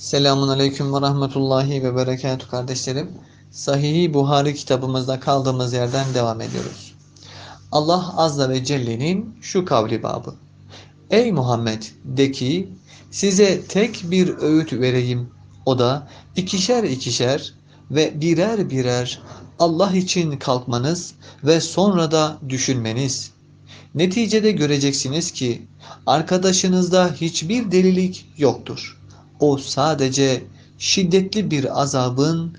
Selamun Aleyküm ve Rahmetullahi ve Berekatuhu kardeşlerim. Sahih-i Buhari kitabımızda kaldığımız yerden devam ediyoruz. Allah Azze ve Celle'nin şu kavli babı. Ey Muhammed de ki size tek bir öğüt vereyim. O da ikişer ikişer ve birer birer Allah için kalkmanız ve sonra da düşünmeniz. Neticede göreceksiniz ki arkadaşınızda hiçbir delilik yoktur. O sadece şiddetli bir azabın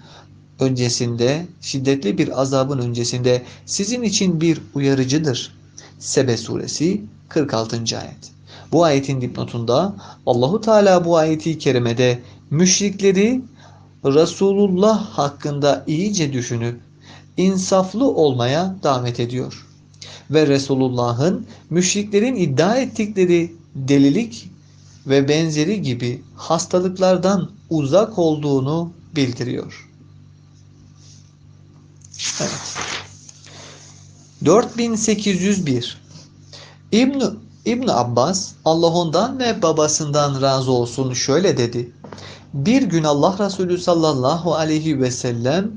öncesinde, şiddetli bir azabın öncesinde sizin için bir uyarıcıdır. Sebe suresi 46. ayet. Bu ayetin dipnotunda Allahu Teala bu ayeti kerimede müşrikleri Resulullah hakkında iyice düşünüp insaflı olmaya davet ediyor. Ve Resulullah'ın müşriklerin iddia ettikleri delilik ve benzeri gibi hastalıklardan uzak olduğunu bildiriyor. Evet. 4801 İbn İbn Abbas Allah ondan ve babasından razı olsun şöyle dedi. Bir gün Allah Resulü sallallahu aleyhi ve sellem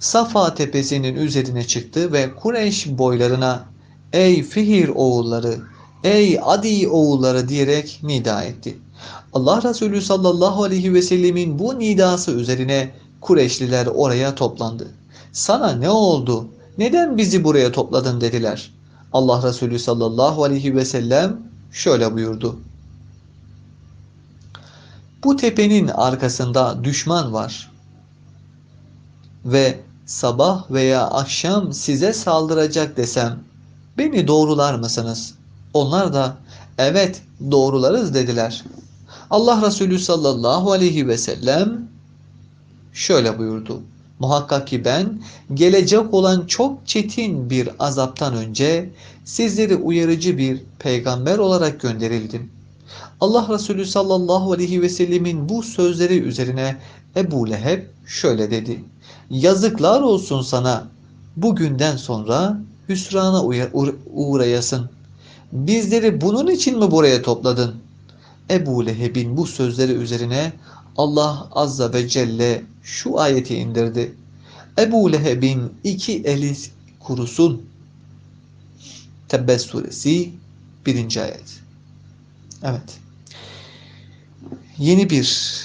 Safa tepesinin üzerine çıktı ve Kureyş boylarına ey Fihir oğulları ey Adi oğulları diyerek nida etti. Allah Resulü sallallahu aleyhi ve sellemin bu nidası üzerine Kureyşliler oraya toplandı. Sana ne oldu? Neden bizi buraya topladın dediler. Allah Resulü sallallahu aleyhi ve sellem şöyle buyurdu. Bu tepenin arkasında düşman var. Ve sabah veya akşam size saldıracak desem beni doğrular mısınız? Onlar da evet doğrularız dediler. Allah Resulü sallallahu aleyhi ve sellem şöyle buyurdu. Muhakkak ki ben gelecek olan çok çetin bir azaptan önce sizleri uyarıcı bir peygamber olarak gönderildim. Allah Resulü sallallahu aleyhi ve sellemin bu sözleri üzerine Ebu Leheb şöyle dedi. Yazıklar olsun sana bugünden sonra hüsrana uğrayasın. Bizleri bunun için mi buraya topladın? Ebu Leheb'in bu sözleri üzerine Allah Azza ve Celle şu ayeti indirdi. Ebu Leheb'in iki eli kurusun. Tebbet suresi 1. ayet. Evet. Yeni bir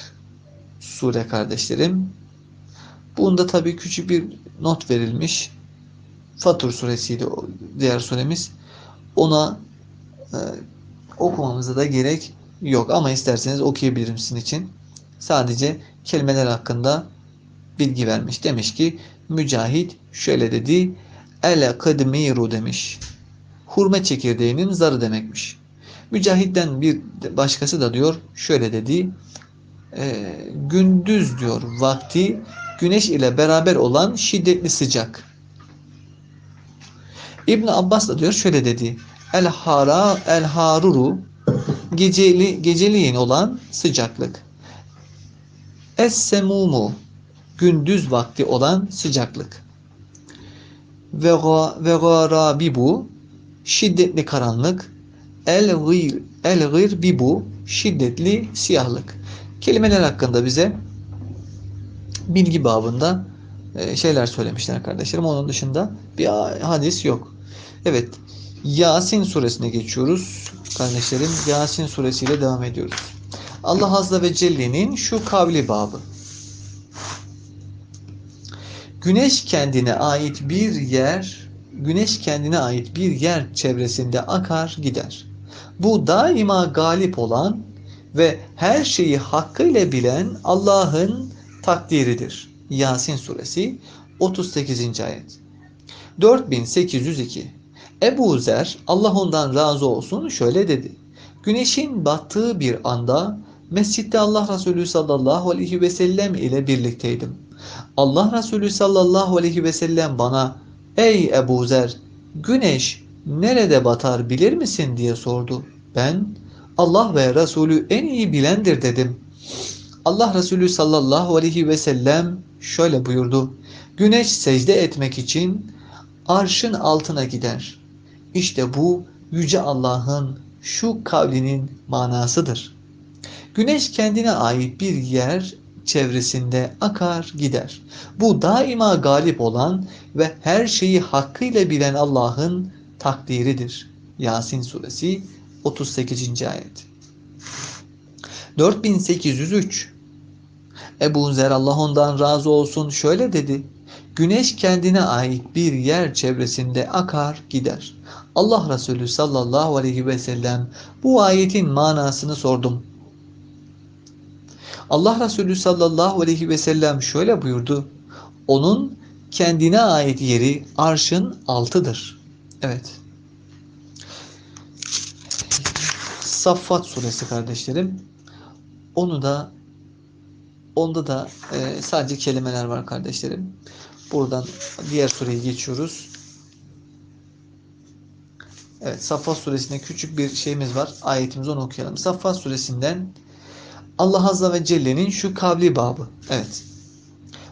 sure kardeşlerim. Bunda tabii küçük bir not verilmiş. Fatur suresiydi diğer suremiz. Ona okumamıza da gerek yok ama isterseniz okuyabilirim sizin için. Sadece kelimeler hakkında bilgi vermiş. Demiş ki Mücahit şöyle dedi. Ele kıdmiru demiş. Hurme çekirdeğinin zarı demekmiş. Mücahit'ten bir başkası da diyor şöyle dedi. E, gündüz diyor vakti güneş ile beraber olan şiddetli sıcak. İbn Abbas da diyor şöyle dedi. El hara el haruru geceli geceliğin olan sıcaklık. Es-semumu gündüz vakti olan sıcaklık. Ve ve garabibu şiddetli karanlık. El gir el girbibu şiddetli siyahlık. Kelimeler hakkında bize bilgi babında şeyler söylemişler kardeşlerim. Onun dışında bir hadis yok. Evet. Yasin suresine geçiyoruz. Kardeşlerim Yasin suresiyle devam ediyoruz. Allah Azze ve Celle'nin şu kavli babı. Güneş kendine ait bir yer, güneş kendine ait bir yer çevresinde akar gider. Bu daima galip olan ve her şeyi hakkıyla bilen Allah'ın takdiridir. Yasin suresi 38. ayet. 4802 Ebu Zer Allah ondan razı olsun şöyle dedi. Güneşin battığı bir anda mescitte Allah Resulü sallallahu aleyhi ve sellem ile birlikteydim. Allah Resulü sallallahu aleyhi ve sellem bana ey Ebu Zer güneş nerede batar bilir misin diye sordu. Ben Allah ve Resulü en iyi bilendir dedim. Allah Resulü sallallahu aleyhi ve sellem şöyle buyurdu. Güneş secde etmek için arşın altına gider. İşte bu yüce Allah'ın şu kavlinin manasıdır. Güneş kendine ait bir yer çevresinde akar gider. Bu daima galip olan ve her şeyi hakkıyla bilen Allah'ın takdiridir. Yasin suresi 38. ayet. 4803 Ebu Zer Allah ondan razı olsun şöyle dedi. Güneş kendine ait bir yer çevresinde akar gider. Allah Resulü sallallahu aleyhi ve sellem bu ayetin manasını sordum. Allah Resulü sallallahu aleyhi ve sellem şöyle buyurdu. Onun kendine ait yeri arşın altıdır. Evet. Saffat suresi kardeşlerim. Onu da onda da e, sadece kelimeler var kardeşlerim. Buradan diğer sureye geçiyoruz. Evet Saffat suresinde küçük bir şeyimiz var. Ayetimizi onu okuyalım. Saffat suresinden Allah Azze ve Celle'nin şu kavli babı. Evet.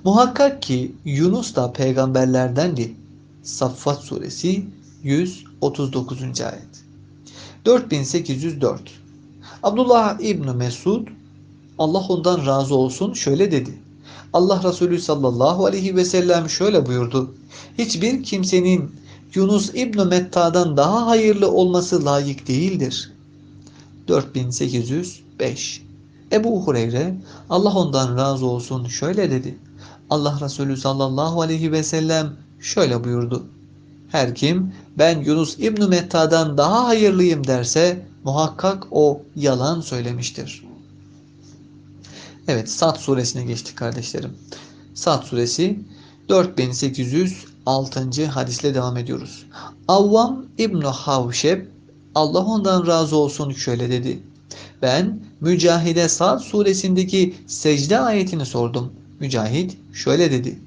Muhakkak ki Yunus da peygamberlerdendi. Saffat suresi 139. ayet. 4804 Abdullah İbni Mesud Allah ondan razı olsun şöyle dedi. Allah Resulü sallallahu aleyhi ve sellem şöyle buyurdu. Hiçbir kimsenin Yunus İbni Metta'dan daha hayırlı olması layık değildir. 4805 Ebu Hureyre Allah ondan razı olsun şöyle dedi. Allah Resulü sallallahu aleyhi ve sellem şöyle buyurdu. Her kim ben Yunus İbni Metta'dan daha hayırlıyım derse muhakkak o yalan söylemiştir. Evet Sad suresine geçtik kardeşlerim. Sad suresi 4806. hadisle devam ediyoruz. Avvam İbn Havşeb Allah ondan razı olsun şöyle dedi. Ben Mücahide Sad suresindeki secde ayetini sordum. Mücahit şöyle dedi.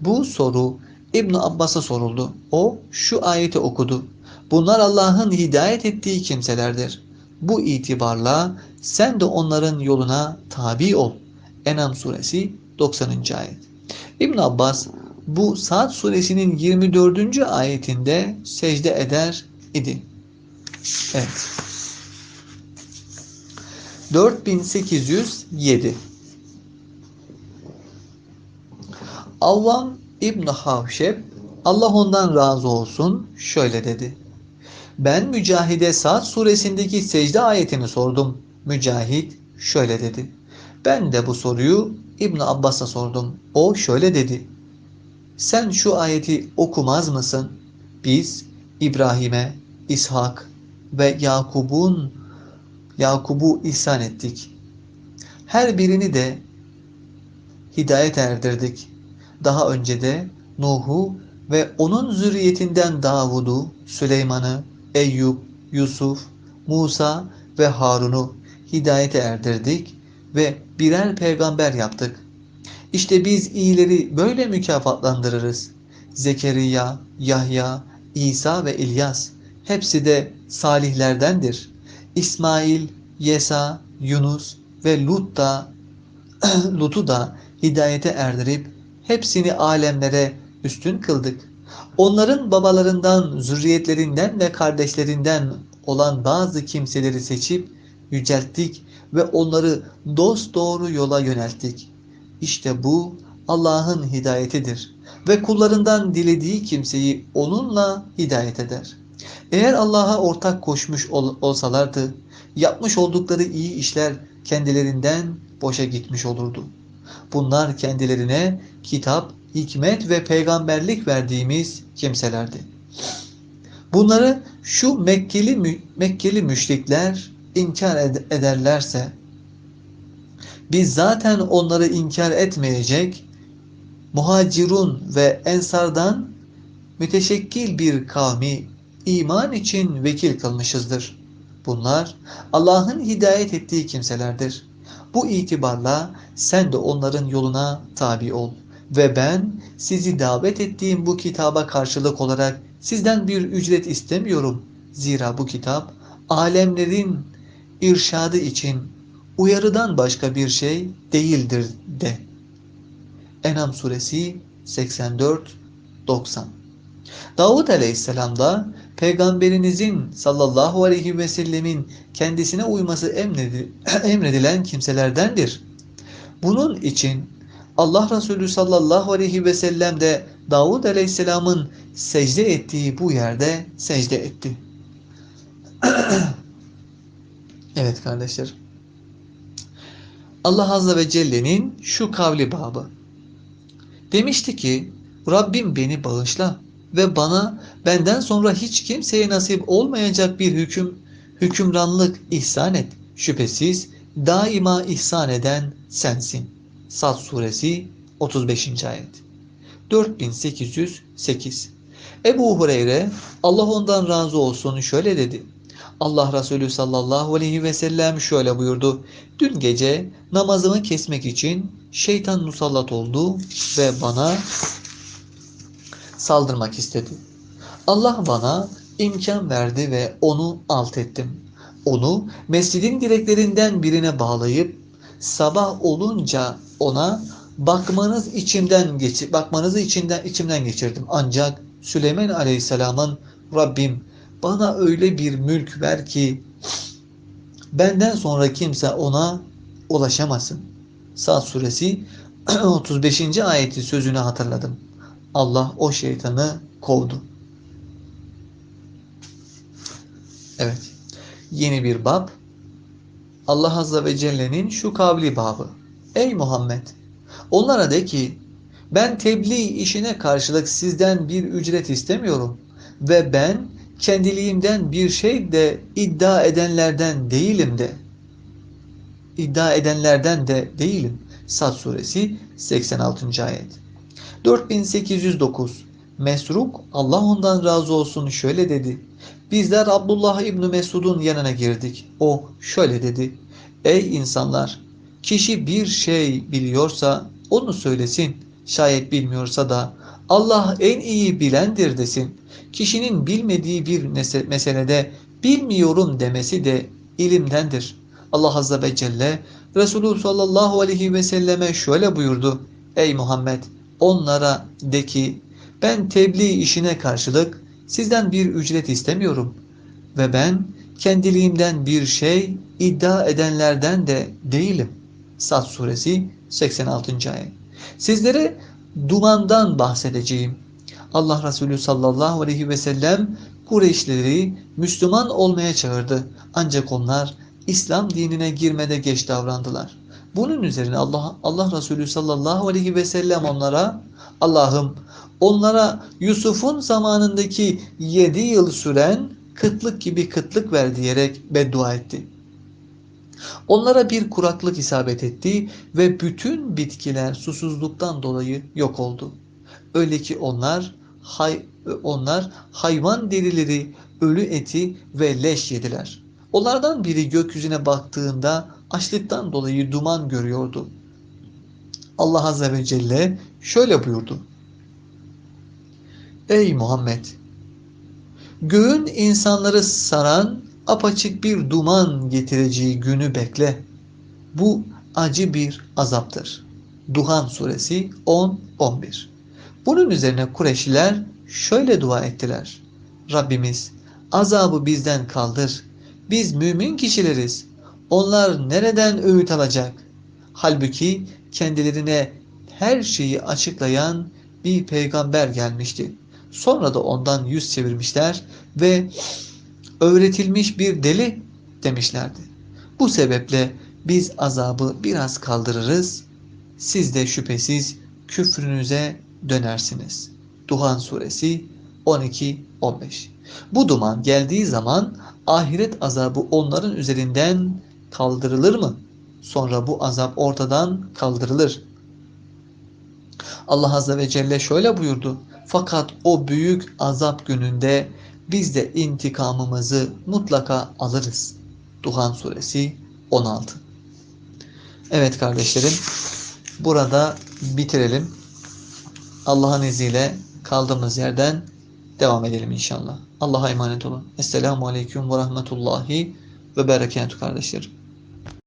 Bu soru İbn Abbas'a soruldu. O şu ayeti okudu. Bunlar Allah'ın hidayet ettiği kimselerdir. Bu itibarla sen de onların yoluna tabi ol. Enam suresi 90. ayet. İbn Abbas bu Saat suresinin 24. ayetinde secde eder idi. Evet. 4807 Avvam İbn Havşeb Allah ondan razı olsun şöyle dedi. Ben Mücahide Saat suresindeki secde ayetini sordum. Mücahit şöyle dedi. Ben de bu soruyu İbn Abbas'a sordum. O şöyle dedi. Sen şu ayeti okumaz mısın? Biz İbrahim'e, İshak ve Yakub'un Yakub'u ihsan ettik. Her birini de hidayet erdirdik. Daha önce de Nuh'u ve onun zürriyetinden Davud'u, Süleyman'ı, Eyüp, Yusuf, Musa ve Harun'u hidayete erdirdik ve birer peygamber yaptık. İşte biz iyileri böyle mükafatlandırırız. Zekeriya, Yahya, İsa ve İlyas hepsi de salihlerdendir. İsmail, Yesa, Yunus ve Lut da Lut'u da hidayete erdirip hepsini alemlere üstün kıldık. Onların babalarından, zürriyetlerinden ve kardeşlerinden olan bazı kimseleri seçip yücelttik ve onları dost doğru yola yönelttik. İşte bu Allah'ın hidayetidir ve kullarından dilediği kimseyi onunla hidayet eder. Eğer Allah'a ortak koşmuş ol olsalardı, yapmış oldukları iyi işler kendilerinden boşa gitmiş olurdu. Bunlar kendilerine kitap, hikmet ve peygamberlik verdiğimiz kimselerdi. Bunları şu Mekkeli, Mekkeli müşrikler inkar ed ederlerse biz zaten onları inkar etmeyecek muhacirun ve ensardan müteşekkil bir kavmi iman için vekil kılmışızdır. Bunlar Allah'ın hidayet ettiği kimselerdir. Bu itibarla sen de onların yoluna tabi ol. Ve ben sizi davet ettiğim bu kitaba karşılık olarak sizden bir ücret istemiyorum. Zira bu kitap alemlerin irşadı için uyarıdan başka bir şey değildir de. Enam suresi 84-90 Davud aleyhisselam da Peygamberinizin sallallahu aleyhi ve sellemin kendisine uyması emredi- emredilen kimselerdendir. Bunun için Allah Resulü sallallahu aleyhi ve sellem de Davud aleyhisselamın secde ettiği bu yerde secde etti. evet kardeşler. Allah Azze ve Celle'nin şu kavli babı. Demişti ki Rabbim beni bağışla ve bana benden sonra hiç kimseye nasip olmayacak bir hüküm hükümranlık ihsan et. Şüphesiz daima ihsan eden sensin. Sad suresi 35. ayet. 4808 Ebu Hureyre Allah ondan razı olsun şöyle dedi. Allah Resulü sallallahu aleyhi ve sellem şöyle buyurdu. Dün gece namazımı kesmek için şeytan musallat oldu ve bana saldırmak istedi. Allah bana imkan verdi ve onu alt ettim. Onu mescidin direklerinden birine bağlayıp sabah olunca ona bakmanız içimden geçir bakmanızı içinden içimden geçirdim. Ancak Süleyman Aleyhisselam'ın Rabbim bana öyle bir mülk ver ki benden sonra kimse ona ulaşamasın. Sad suresi 35. ayeti sözünü hatırladım. Allah o şeytanı kovdu. Evet. Yeni bir bab. Allah Azze ve Celle'nin şu kavli babı. Ey Muhammed! Onlara de ki ben tebliğ işine karşılık sizden bir ücret istemiyorum ve ben kendiliğimden bir şey de iddia edenlerden değilim de. İddia edenlerden de değilim. Sad suresi 86. ayet. 4809 Mesruk Allah ondan razı olsun şöyle dedi. Bizler Abdullah İbni Mesud'un yanına girdik. O şöyle dedi. Ey insanlar! Kişi bir şey biliyorsa onu söylesin. Şayet bilmiyorsa da Allah en iyi bilendir desin. Kişinin bilmediği bir meselede bilmiyorum demesi de ilimdendir. Allah Azze ve Celle Resulü sallallahu aleyhi ve selleme şöyle buyurdu. Ey Muhammed onlara de ki ben tebliğ işine karşılık sizden bir ücret istemiyorum ve ben kendiliğimden bir şey iddia edenlerden de değilim. Sad suresi 86. ayet. Sizlere dumandan bahsedeceğim. Allah Resulü sallallahu aleyhi ve sellem Kureyşleri Müslüman olmaya çağırdı. Ancak onlar İslam dinine girmede geç davrandılar. Bunun üzerine Allah Allah Resulü sallallahu aleyhi ve sellem onlara Allah'ım onlara Yusuf'un zamanındaki 7 yıl süren kıtlık gibi kıtlık ver diyerek beddua etti. Onlara bir kuraklık isabet etti ve bütün bitkiler susuzluktan dolayı yok oldu. Öyle ki onlar hay, onlar hayvan derileri, ölü eti ve leş yediler. Onlardan biri gökyüzüne baktığında açlıktan dolayı duman görüyordu. Allah Azze ve Celle şöyle buyurdu. Ey Muhammed! Göğün insanları saran apaçık bir duman getireceği günü bekle. Bu acı bir azaptır. Duhan suresi 10-11 Bunun üzerine Kureyşliler şöyle dua ettiler. Rabbimiz azabı bizden kaldır. Biz mümin kişileriz. Onlar nereden öğüt alacak? Halbuki kendilerine her şeyi açıklayan bir peygamber gelmişti. Sonra da ondan yüz çevirmişler ve öğretilmiş bir deli demişlerdi. Bu sebeple biz azabı biraz kaldırırız. Siz de şüphesiz küfrünüze dönersiniz. Duhan suresi 12-15 Bu duman geldiği zaman ahiret azabı onların üzerinden kaldırılır mı? Sonra bu azap ortadan kaldırılır. Allah Azze ve Celle şöyle buyurdu. Fakat o büyük azap gününde biz de intikamımızı mutlaka alırız. Duhan suresi 16. Evet kardeşlerim burada bitirelim. Allah'ın izniyle kaldığımız yerden devam edelim inşallah. Allah'a emanet olun. Esselamu Aleyküm ve Rahmetullahi ve Berekatuhu kardeşlerim.